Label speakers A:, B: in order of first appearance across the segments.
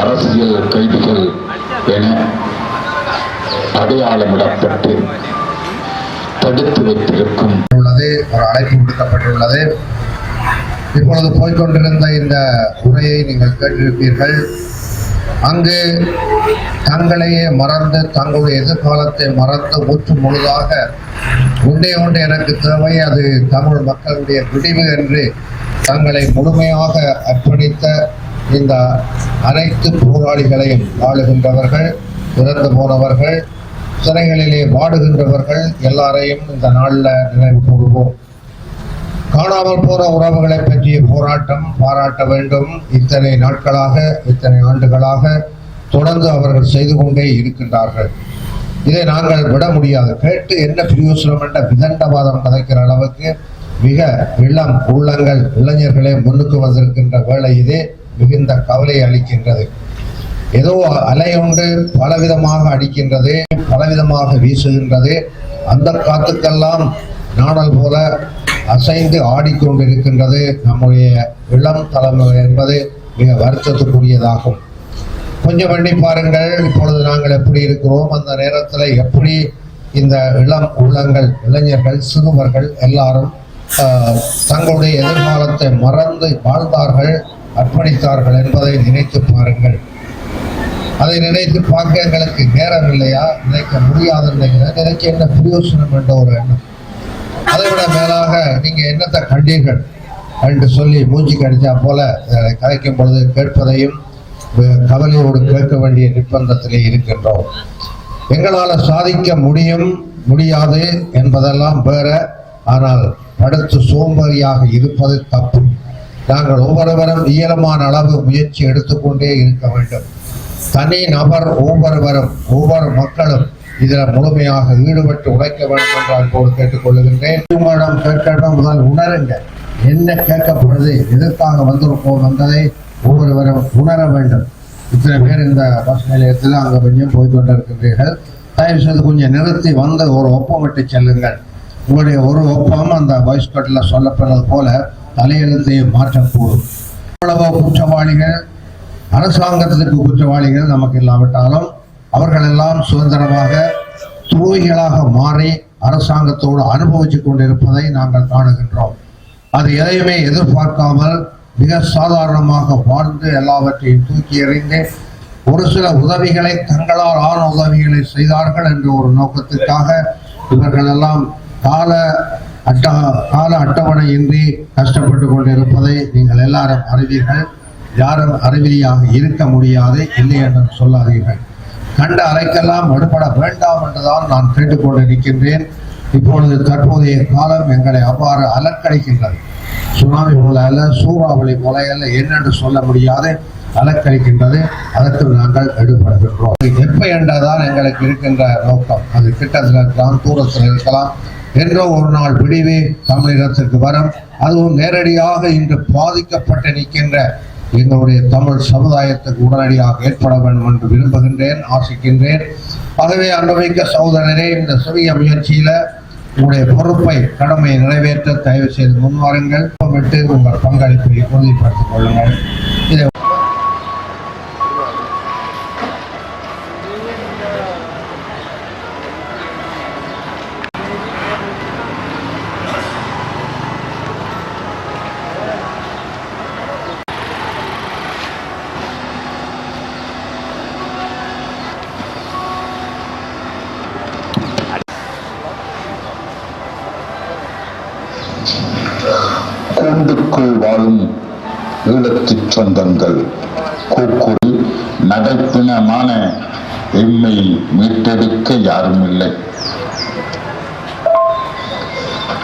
A: அரசியல் கைதிகள் என அடையாளமிடப்பட்டு தடுத்து வைத்திருக்கும்.
B: உள்ளது ஒரு அழைப்பு விடுக்கப்பட்டுள்ளது. இப்பொழுது போய்க்கொண்டிருந்த இந்த உரையை நீங்கள் கேட்டிருப்பீர்கள். அங்கு தங்களையே மறந்து தங்களுடைய எதிர்காலத்தை மறந்து ஊற்று முழுதாக உண்டே உண்டு எனக்கு தேவை அது தமிழ் மக்களுடைய விடிவு என்று தங்களை முழுமையாக அர்ப்பணித்த இந்த அனைத்து போராளிகளையும் வாழுகின்றவர்கள் இறந்து போனவர்கள் சிறைகளிலே வாடுகின்றவர்கள் எல்லாரையும் இந்த நாளில் நினைவு கூறுவோம். காணாமல் போன உறவுகளை பற்றிய போராட்டம் பாராட்ட வேண்டும். இத்தனை நாட்களாக இத்தனை ஆண்டுகளாக தொடர்ந்து அவர்கள் செய்து கொண்டே இருக்கின்றார்கள். இதை நாங்கள் விட முடியாது. கேட்டு என்ன பிரயோசனம் என்ற விதண்டவாதம் கதைக்கிற அளவுக்கு மிக இளம் உள்ளங்கள் இளைஞர்களே முன்னுக்கு வந்திருக்கின்ற வேலை இதே. மிகுந்த கவலை அளிக்கின்றது. ஏதோ அலை ஒன்று பலவிதமாக அடிக்கின்றது பலவிதமாக வீசுகின்றது. அந்த காத்துக்கெல்லாம் நாடல் போல அசைந்து ஆடிக்கொண்டிருக்கின்றது நம்முடைய இளம் தலைமுறை என்பது மிக வருத்தத்துக்குரியதாகும். கொஞ்சம் பண்ணி பாருங்கள் இப்பொழுது நாங்கள் எப்படி இருக்கிறோம் அந்த நேரத்தில் எப்படி இந்த இளம் உள்ளங்கள் இளைஞர்கள் சிறுவர்கள் எல்லாரும் தங்களுடைய எதிர்காலத்தை மறந்து வாழ்ந்தார்கள் அர்ப்பணித்தார்கள் என்பதை நினைத்து பாருங்கள். அதை நினைத்து பார்க்க எங்களுக்கு நேரம் இல்லையா நினைக்க முடியாது நினைக்கிறேன் நினைக்க என்ன பிரயோசனம் என்ற ஒரு எண்ணம். அதை விட மேலாக நீங்க என்னத்தை கண்டீர்கள் என்று சொல்லி மூஞ்சி கடிச்சா போல அஹ், கதைக்கும் பொழுது கேட்பதையும் கவலையோடு கேட்க வேண்டிய நிர்பந்தத்திலே இருக்கின்றோம். எங்களால் சாதிக்க முடியும் முடியாது என்பதெல்லாம் வேற. ஆனால் படுத்து சோம்பேறியாக இருப்பது தப்பு. நாங்கள் ஒவ்வொருவரும் இயலமான அளவு முயற்சி எடுத்துக்கொண்டே இருக்க வேண்டும். தனி நபர் ஒவ்வொருவரும் ஒவ்வொரு மக்களும் இதில் முழுமையாக ஈடுபட்டு உழைக்க வேண்டும் என்று அன்போடு கேட்டுக்கொள்ளுகின்றேன். உங்களிடம் கேட்கணும் முதல் உணருங்க. என்ன கேட்கப்படுது? எதற்காக வந்திருக்கோம் என்பதை ஒவ்வொருவரும் உணர வேண்டும். இத்தனை பேர் இந்த பஸ் நிலையத்தில் அங்கே கொஞ்சம் போய் கொண்டிருக்கின்றீர்கள். தயவு செய்து கொஞ்சம் நிறுத்தி வந்து ஒரு ஒப்பமிட்டு செல்லுங்கள். உங்களுடைய ஒரு ஒப்பம் அந்த வாய்ஸ்கட்டில் சொல்லப்படுறது போல தலையெழுத்தையே மாற்றக்கூடும் எவ்வளவோ குற்றவாளிகள் அரசாங்கத்திற்கு குற்றவாளிகள் நமக்கு இல்லாவிட்டாலும் அவர்களெல்லாம் சுதந்திரமாக துரோகிகளாக மாறி அரசாங்கத்தோடு அனுபவித்துக் கொண்டிருப்பதை நாங்கள் காணுகின்றோம். அது எதையுமே எதிர்பார்க்காமல் மிக சாதாரணமாக வாழ்ந்து எல்லாவற்றையும் தூக்கி எறிந்து ஒரு சில உதவிகளை தங்களால் ஆன உதவிகளை செய்தார்கள் என்ற ஒரு நோக்கத்துக்காக இவர்கள் எல்லாம் கால அட்ட கால அட்டவணையின்றி கஷ்டப்பட்டு கொண்டிருப்பதை நீங்கள் எல்லாரும் அறிவீர்கள். யாரும் அறிவிலியாக இருக்க முடியாது இல்லை என்று சொல்லாதீர்கள். கண்ட அறைக்கெல்லாம் விடுபட வேண்டாம் என்றுதான் நான் கேட்டுக்கொண்டு இருக்கின்றேன் இப்பொழுது தற்போதைய காலம் எங்களை அவ்வாறு அலக்கடிக்கின்றது சுனாமி போல அல்ல சூறாவளி போல அல்ல என்னென்று சொல்ல முடியாது அலக்கழிக்கின்றது. அதற்கு நாங்கள் எடுபடுகின்றோம். எப்ப என்றதான் எங்களுக்கு இருக்கின்ற நோக்கம். அது கிட்டத்தில் இருக்கலாம் தூரத்தில் இருக்கலாம். என்றோ ஒரு நாள் விடிவே தமிழகத்திற்கு வரும். அதுவும் நேரடியாக இன்று பாதிக்கப்பட்டு நிற்கின்ற எங்களுடைய தமிழ் சமுதாயத்துக்கு உடனடியாக ஏற்பட வேண்டும் என்று விரும்புகின்றேன் ஆசிக்கின்றேன். ஆகவே அன்பமிக்க சகோதரரே இந்த சிறிய முயற்சியில உங்களுடைய பொறுப்பை கடமையை நிறைவேற்ற தயவு செய்து முன்வாருங்கள். விட்டு உங்கள் பங்களிப்பை உறுதிப்படுத்திக் கொள்ளுங்கள். இதை
A: கூண்டுக்குள் வாழும் ஈழத்துச் சொந்தங்கள். கூக்குரல் நடைப்பிணமான எம்மை மீட்டெடுக்க யாரும் இல்லை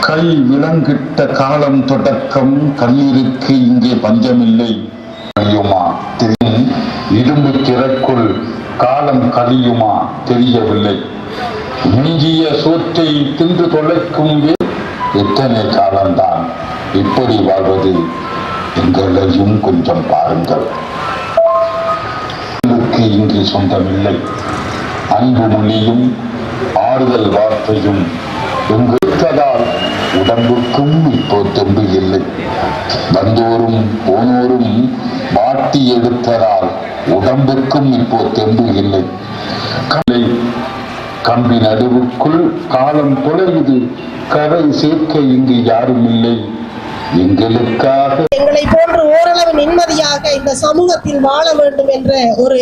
A: கை விலங்கிட்ட காலம் தொடக்கம் கண்ணீருக்கு இங்கே பஞ்சமில்லை. கழியுமா தெரியும். இரும்பு திறக்குள் காலம் கழியுமா? தெரியவில்லை. மிஞ்சிய சோற்றை தின்று தொலைக்கும் வே- எத்தனை காலம்தான் இப்படி வாழ்வது எங்களையும் கொஞ்சம் பாருங்கள். உங்களுக்கு இங்கு சொந்தமில்லை. அன்பு மொழியும் ஆறுதல் வார்த்தையும் எங்கிருப்பதால் உடம்புக்கும் இப்போ தெம்பு இல்லை. வந்தோரும் போனோரும் வாட்டி எடுத்ததால் உடம்புக்கும் இப்போ தெம்பு இல்லை. கலை கம்பி நடுவுக்குள் காலம் தொலையுது கதை சேர்க்க இங்கு யாரும் இல்லை எங்களுக்காக
C: எங்களை போன்று ஓரளவு நிம்மதியாக இந்த சமூகத்தில் வாழ வேண்டும் என்ற ஒரு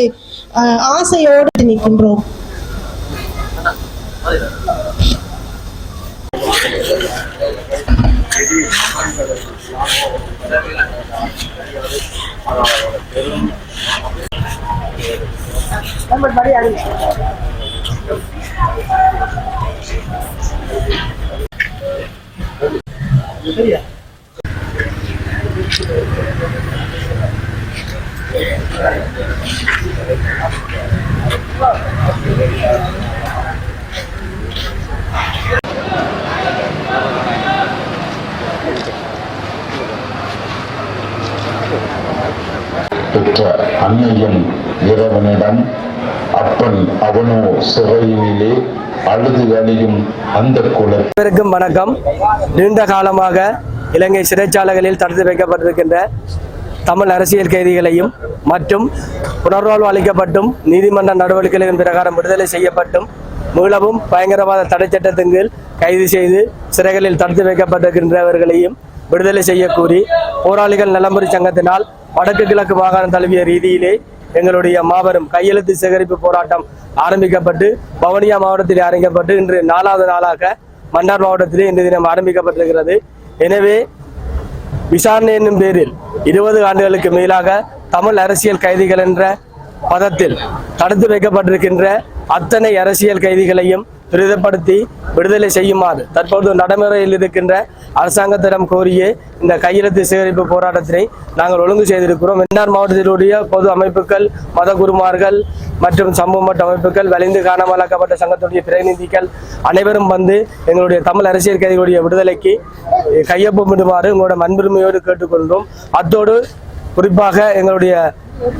C: அஹ், ஆசையோடு நிற்கின்றோம்.
A: நம்பர் மாதிரி அறிவிச்சு சரியா பெற்ற அன்னையும் இறைவனிடம் அப்பன் அவனோ சிறையிலே அழுது அழியும் அந்த
D: குலத்திற்கும் வணக்கம். நீண்ட காலமாக இலங்கை சிறைச்சாலைகளில் தடுத்து வைக்கப்பட்டிருக்கின்ற தமிழ் அரசியல் கைதிகளையும் மற்றும் புனர்வாழ்வு அளிக்கப்பட்டும் நீதிமன்ற நடவடிக்கைகளின் பிரகாரம் விடுதலை செய்யப்பட்டும் மீளவும் பயங்கரவாத தடை சட்டத்தின் கீழ் கைது செய்து சிறைகளில் தடுத்து வைக்கப்பட்டிருக்கின்றவர்களையும் விடுதலை செய்யக்கூறி போராளிகள் நலம்புரி சங்கத்தினால் வடக்கு கிழக்கு மாகாணம் தழுவிய ரீதியிலே எங்களுடைய மாபெரும் கையெழுத்து சேகரிப்பு போராட்டம் ஆரம்பிக்கப்பட்டு பவனியா மாவட்டத்தில் ஆரம்பிக்கப்பட்டு இன்று நாலாவது நாளாக மன்னார் மாவட்டத்திலே இன்று தினம் ஆரம்பிக்கப்பட்டிருக்கிறது. எனவே விசாரணை என்னும் பேரில் இருபது ஆண்டுகளுக்கு மேலாக தமிழ் அரசியல் கைதிகள் என்ற பதத்தில் தடுத்து வைக்கப்பட்டிருக்கின்ற அத்தனை அரசியல் கைதிகளையும் துரிதப்படுத்தி விடுதலை செய்யுமாறு. தற்போது நடைமுறையில் இருக்கின்ற அரசாங்கத்திடம் கோரிய இந்த கையெழுத்து சேகரிப்பு போராட்டத்தினை நாங்கள் ஒழுங்கு செய்திருக்கிறோம். மன்னார் மாவட்டத்திலுடைய பொது அமைப்புகள் மத குருமார்கள் மற்றும் சமூக மட்ட அமைப்புகள் வலிந்து காணாமலாக்கப்பட்ட சங்கத்துடைய பிரதிநிதிகள் அனைவரும் வந்து எங்களுடைய தமிழ் அரசியல் கைதிகளுடைய விடுதலைக்கு கையொப்பமிடுமாறு உங்களோட அன்புரிமையோடு கேட்டுக்கொண்டோம் அத்தோடு குறிப்பாக எங்களுடைய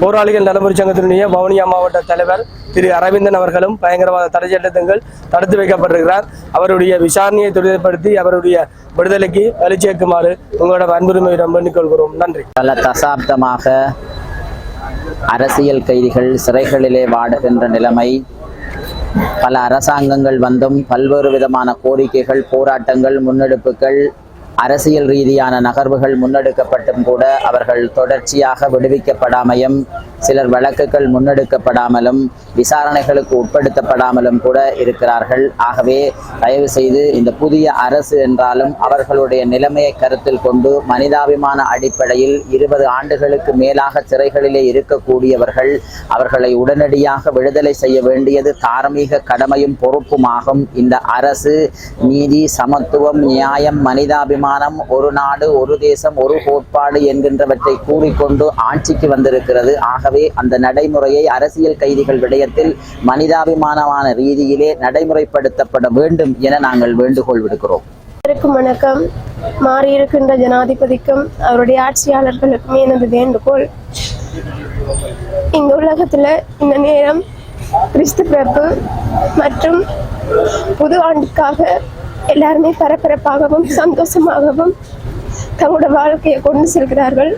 D: போராளிகள் நலமுறை சங்கத்தினுடைய வவுனியா மாவட்ட தலைவர் திரு அரவிந்தன் அவர்களும் பயங்கரவாத தடை சட்டத்தின்கள் தடுத்து வைக்கப்பட்டிருக்கிறார். அவருடைய விசாரணையை துரிதப்படுத்தி அவருடைய விடுதலைக்கு வலிச்சேர்க்குமாறு உங்களோட அன்புரிமையிடம் வேண்டிக் நன்றி.
E: பல தசாப்தமாக அரசியல் கைதிகள் சிறைகளிலே வாடுகின்ற நிலைமை பல அரசாங்கங்கள் வந்தும் பல்வேறு விதமான கோரிக்கைகள் போராட்டங்கள் முன்னெடுப்புகள் அரசியல் ரீதியான நகர்வுகள் முன்னெடுக்கப்பட்டும் கூட அவர்கள் தொடர்ச்சியாக விடுவிக்கப்படாமையும் சிலர் வழக்குகள் முன்னெடுக்கப்படாமலும் விசாரணைகளுக்கு உட்படுத்தப்படாமலும் கூட இருக்கிறார்கள். ஆகவே தயவு செய்து இந்த புதிய அரசு என்றாலும் அவர்களுடைய நிலைமையை கருத்தில் கொண்டு மனிதாபிமான அடிப்படையில் இருபது ஆண்டுகளுக்கு மேலாக சிறைகளிலே இருக்கக்கூடியவர்கள் அவர்களை உடனடியாக விடுதலை செய்ய வேண்டியது தார்மீக கடமையும் பொறுப்புமாகும். இந்த அரசு நீதி சமத்துவம் நியாயம் மனிதாபிமானம் ஒரு நாடு ஒரு தேசம் ஒரு கோட்பாடு என்கின்றவற்றை கூறிக்கொண்டு ஆட்சிக்கு வந்திருக்கிறது. ஆகவே அந்த நடைமுறையை அரசியல் கைதிகள் விடயத்தில் மனிதாபிமானமான ரீதியிலே நடைமுறைப்படுத்தப்பட வேண்டும் என நாங்கள் வேண்டுகோள் விடுக்கிறோம்.
F: வணக்கம். மாறியிருக்கின்ற ஜனாதிபதிக்கும் அவருடைய ஆட்சியாளர்களுக்குமே எனது வேண்டுகோள். இந்த உலகத்துல இந்த நேரம் கிறிஸ்து பிறப்பு மற்றும் புது ஆண்டுக்காக எல்லாருமே பரபரப்பாகவும் சந்தோஷமாகவும் தங்களோட வாழ்க்கையை கொண்டு செல்கிறார்கள்.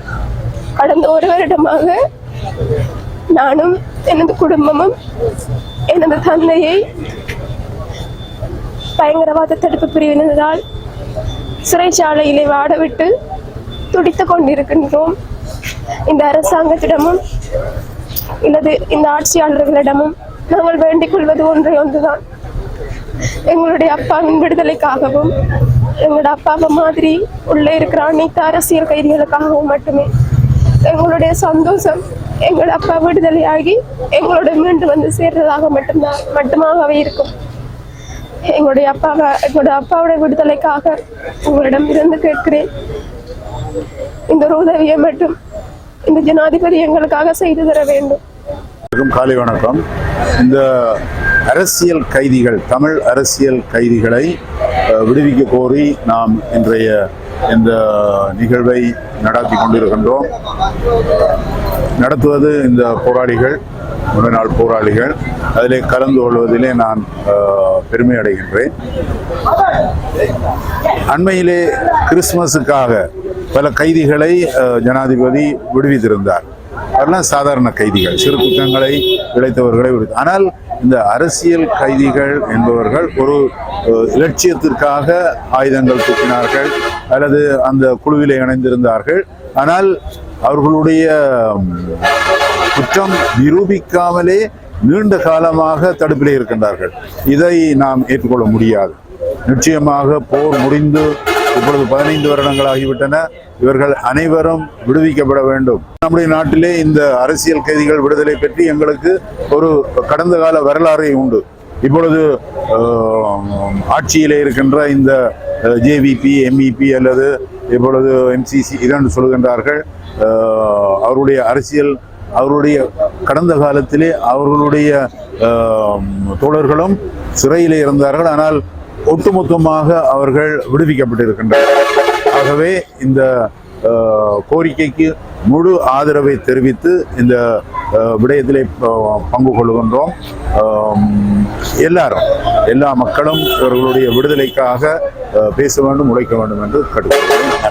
F: கடந்த ஒரு வருடமாக நானும் எனது குடும்பமும் எனது தந்தையை பயங்கரவாத தடுப்பு பிரிவினரால் சிறைச்சாலையிலே வாடவிட்டு துடித்துக் கொண்டிருக்கின்றோம். இந்த அரசாங்கத்திடமும் இல்லது இந்த ஆட்சியாளர்களிடமும் நாங்கள் வேண்டிக் கொள்வது ஒன்றே ஒன்றுதான். எங்களுடைய அப்பாவின் விடுதலைக்காகவும் எங்களோட அப்பாவை மாதிரி உள்ளே இருக்கிற அனைத்து அரசியல் கைதிகளுக்காகவும் மட்டுமே எங்களுடைய சந்தோஷம் எங்களோட அப்பா விடுதலையாகி எங்களோட மீண்டு வந்து சேர்றதாக மட்டும்தான் மட்டுமாகவே இருக்கும். எங்களுடைய அப்பாவை எங்களோட அப்பாவோட விடுதலைக்காக உங்களிடம் இருந்து கேட்கிறேன். இந்த ஒரு உதவியை மட்டும் இந்த ஜனாதிபதி எங்களுக்காக செய்து தர வேண்டும்.
G: காலை வணக்கம். இந்த அரசியல் கைதிகள் தமிழ் அரசியல் கைதிகளை விடுவிக்க கோரி நாம் இன்றைய இந்த நிகழ்வை நடத்தி கொண்டிருக்கின்றோம். நடத்துவது இந்த போராளிகள் முன்னாள் போராளிகள். அதிலே கலந்து கொள்வதிலே நான் பெருமை அடைகின்றேன். அண்மையிலே கிறிஸ்துமஸுக்காக பல கைதிகளை ஜனாதிபதி விடுவித்திருந்தார். அதெல்லாம் சாதாரண கைதிகள் சிறு குற்றங்களை இழைத்தவர்களை விடுத்து ஆனால் இந்த அரசியல் கைதிகள் என்பவர்கள் ஒரு இலட்சியத்திற்காக ஆயுதங்கள் தூக்கினார்கள் அல்லது அந்த குழுவிலே இணைந்திருந்தார்கள். ஆனால் அவர்களுடைய குற்றம் நிரூபிக்காமலே நீண்ட காலமாக தடுப்பிலே இருக்கின்றார்கள். இதை நாம் ஏற்றுக்கொள்ள முடியாது. நிச்சயமாக போர் முடிந்து இப்பொழுது பதினைந்து வருடங்கள் ஆகிவிட்டன இவர்கள் அனைவரும் விடுவிக்கப்பட வேண்டும். நம்முடைய நாட்டிலே இந்த அரசியல் கைதிகள் விடுதலை பற்றி எங்களுக்கு ஒரு கடந்த கால வரலாறே உண்டு. இப்பொழுது ஆட்சியிலே இருக்கின்ற இந்த ஜேவிபி எம்இபி அல்லது இப்பொழுது எம்சிசி இதென்று சொல்கின்றார்கள். அவருடைய அரசியல் அவருடைய கடந்த காலத்திலே அவர்களுடைய தோழர்களும் சிறையில் இருந்தார்கள். ஆனால் ஒட்டுமொத்தமாக அவர்கள் விடுவிக்கப்பட்டிருக்கின்றனர். ஆகவே இந்த கோரிக்கைக்கு முழு ஆதரவை தெரிவித்து இந்த விடயத்திலே பங்கு கொள்கின்றோம். எல்லாரும் எல்லா மக்களும் இவர்களுடைய விடுதலைக்காக பேச வேண்டும் உழைக்க வேண்டும் என்று கேட்டுக்கொள்கிறேன்.